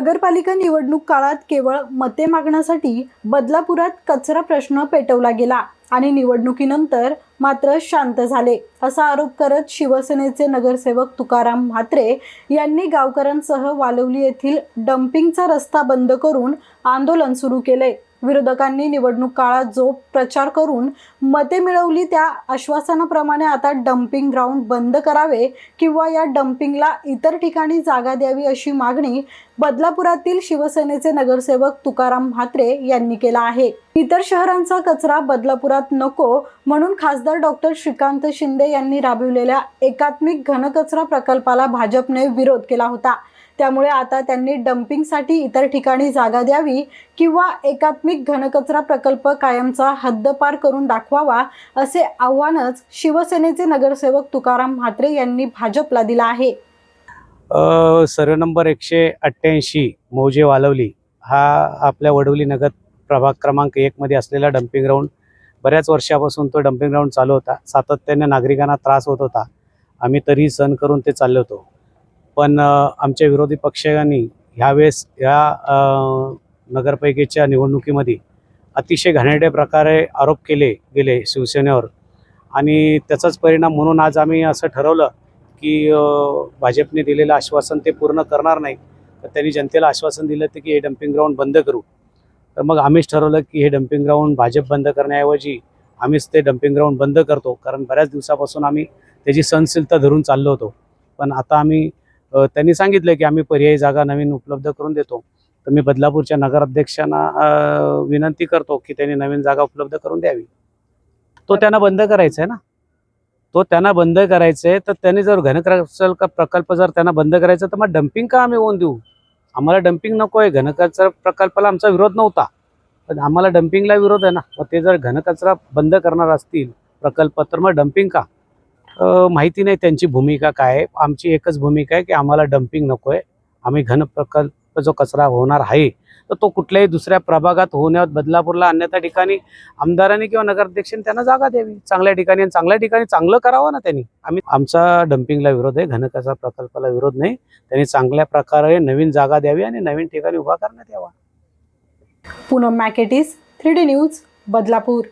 नगरपालिका निवडणूक काळात केवळ मते मागण्यासाठी बदलापुरात कचरा प्रश्न पेटवला गेला आणि निवडणुकीनंतर मात्र शांत झाले असा आरोप करत शिवसेनेचे नगरसेवक तुकाराम म्हात्रे यांनी गावकऱ्यांसह वालवली येथील डम्पिंगचा रस्ता बंद करून आंदोलन सुरू केले. विरोधकांनी निवडणूक काळात जो प्रचार करून मते मिळवली त्या आश्वासनाप्रमाणे आता डम्पिंग ग्राउंड बंद करावे किंवा या डम्पिंगला इतर ठिकाणी जागा द्यावी अशी मागणी बदलापुरातील शिवसेनेचे नगरसेवक तुकाराम म्हात्रे यांनी केला आहे. इतर शहरांचा कचरा बदलापुरात नको म्हणून खासदार डॉक्टर श्रीकांत शिंदे यांनी राबविलेल्या एकात्मिक घनकचरा प्रकल्पाला भाजपने विरोध केला होता. त्यामुळे आता त्यांनी डम्पिंगसाठी इतर ठिकाणी जागा द्यावी किंवा एकात्मिक घनकचरा प्रकल्प कायमचा हद्दपार करून दाखवावा असे आव्हानच शिवसेनेचे नगरसेवक तुकाराम म्हात्रे यांनी भाजपला दिला आहे. सर्व नंबर एकशे अठ्ठ्याऐंशी मौजे वालवली हा आपल्या वडवली नगर प्रभाग क्रमांक एकमध्ये असलेला डम्पिंग ग्राउंड. बऱ्याच वर्षापासून तो डम्पिंग ग्राउंड चालू होता. सातत्याने नागरिकांना त्रास होत होता. आम्ही तरी सहन करून ते चाललो होतो. पण आमच्या विरोधी पक्षांनी ह्यावेळेस ह्या नगरपालिकेच्या निवडणुकीमध्ये अतिशय घाणेरड्या प्रकारे आरोप केले गेले शिवसेनेवर. आणि त्याचाच परिणाम म्हणून आज आम्ही असं ठरवलं की भाजपने दिलेलं आश्वासन ते पूर्ण करणार नाही. तर त्यांनी जनतेला आश्वासन दिलं होतं की हे डम्पिंग ग्राउंड बंद करू. तर मग आम्हीच ठरवलं की हे डम्पिंग ग्राउंड भाजप बंद करण्याऐवजी आम्हीच ते डम्पिंग ग्राउंड बंद करतो. कारण बऱ्याच दिवसापासून आम्ही त्याची सहनशीलता धरून चाललो होतो. पण आता आम्ही त्यांनी सांगितलं की आम्ही पर्यायी जागा नवीन उपलब्ध करून देतो. तर मी बदलापूरच्या नगराध्यक्षांना विनंती करतो की त्यांनी नवीन जागा उपलब्ध करून द्यावी. तो त्यांना बंद करायचा आहे ना? तो त्यांना बंद करायचा आहे तर त्यांनी जर घनकचरा का प्रकल्प जर त्यांना बंद करायचा तर मग डम्पिंग का आम्ही होऊन देऊ? आम्हाला डम्पिंग नको आहे घनकचरा प्रकल्पाला आमचा विरोध नव्हता. पण आम्हाला डम्पिंगला विरोध आहे ना? मग ते जर घनकचरा बंद करणार असतील प्रकल्प तर मग डम्पिंग का? माहिती नाही त्यांची भूमिका काय आहे. आमची एकच भूमिका आहे की आम्हाला डम्पिंग नको आहे आम्ही घन प्रकल्प जो कचरा होणार आहे तर तो कुठल्याही दुसऱ्या प्रभागात होण्यात बदलापूरला अन्यथा ठिकाणी आमदारांनी किंवा नगराध्यक्षांनी त्यांना जागा द्यावी. चांगल्या ठिकाणी आणि चांगल्या ठिकाणी चांगलं करावं ना त्यांनी. आम्ही आमचा डम्पिंगला विरोध आहे घनकचरा प्रकल्पाला विरोध नाही. त्यांनी चांगल्या प्रकारे नवीन जागा द्यावी आणि नवीन ठिकाणी उभा करण्यात यावा. पूनम मॅकेटिस थ्री डी न्यूज बदलापूर.